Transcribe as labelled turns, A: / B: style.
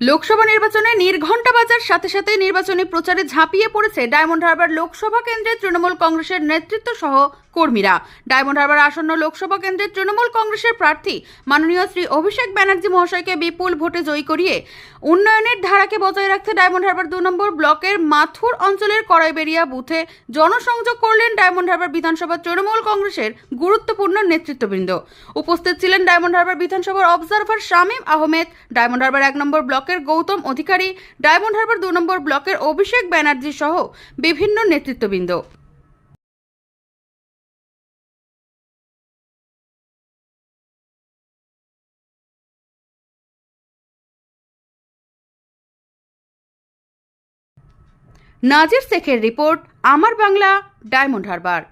A: লোকসভা নির্বাচনে নির্ঘণ্টা বাজার, সাথে সাথে নির্বাচনী প্রচারে ঝাঁপিয়ে পড়েছে ডায়মন্ড হারবার লোকসভা কেন্দ্রে তৃণমূল কংগ্রেসের নেতৃত্ব সহ কর্মীরা। ডায়মন্ড হারবার আসন্ন লোকসভা কেন্দ্রের তৃণমূল কংগ্রেসের প্রার্থী মাননীয় শ্রী অভিষেক ব্যানার্জি মহাশয়কে বিপুল ভোটে জয়ী করিয়ে উন্নয়নের ধারাকে বজায় রাখতে ডায়মন্ড হারবার দু নম্বর ব্লকের মাথুর অঞ্চলের কড়াইবেরিয়া বুথে জনসংযোগ করলেন ডায়মন্ড হারবার বিধানসভা তৃণমূল কংগ্রেসের গুরুত্বপূর্ণ নেতৃত্ববৃন্দ। উপস্থিত ছিলেন ডায়মন্ড হারবার বিধানসভার অবজারভার শামীম আহমেদ, ডায়মন্ড হারবার এক নম্বর ব্লকের গৌতম অধিকারী, ডায়মন্ড হারবার দু নম্বর ব্লকের অভিষেক ব্যানার্জি সহ বিভিন্ন নেতৃত্ববৃন্দ। নাজির শেখের রিপোর্ট আমার বাংলা ডায়মন্ড হারবার।